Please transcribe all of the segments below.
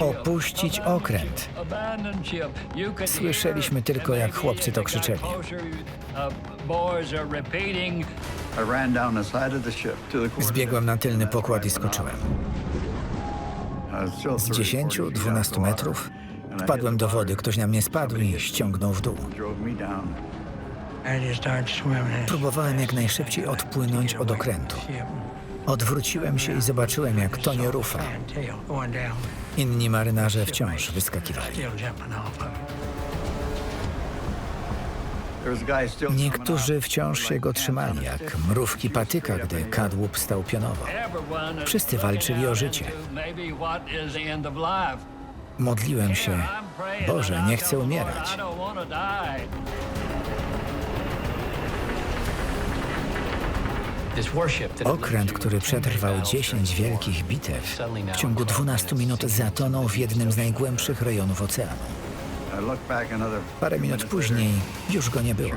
Opuścić okręt. Słyszeliśmy tylko, jak chłopcy to krzyczeli. Quarter Zbiegłem na tylny pokład i skoczyłem. Z 10-12 metrów wpadłem do wody, ktoś na mnie spadł i ściągnął w dół. Próbowałem jak najszybciej odpłynąć od okrętu. Odwróciłem się i zobaczyłem, jak tonie rufa. Inni marynarze wciąż wyskakiwali. Niektórzy wciąż się go trzymali, jak mrówki patyka, gdy kadłub stał pionowo. Wszyscy walczyli o życie. Modliłem się, Boże, nie chcę umierać. Okręt, który przetrwał 10 wielkich bitew, w ciągu 12 minut zatonął w jednym z najgłębszych rejonów oceanu. Parę minut później już go nie było.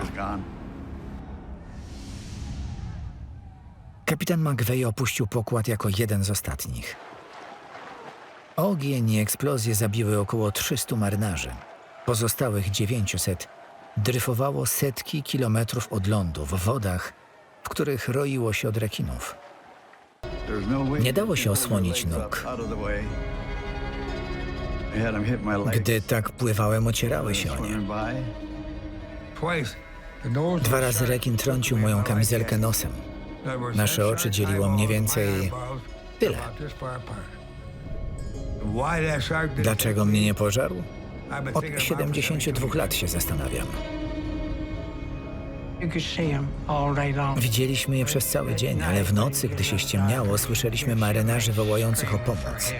Kapitan McVeigh opuścił pokład jako jeden z ostatnich. Ogień i eksplozje zabiły około 300 marynarzy. Pozostałych 900 dryfowało setki kilometrów od lądu w wodach, których roiło się od rekinów. Nie dało się osłonić nóg. Gdy tak pływałem, ocierały się o nie. Dwa razy rekin trącił moją kamizelkę nosem. Nasze oczy dzieliło mniej więcej Tyle. Dlaczego mnie nie pożarł? Od 72 lat się zastanawiam. Widzieliśmy je przez cały dzień, ale w nocy, gdy się ściemniało, słyszeliśmy marynarzy wołających o pomoc.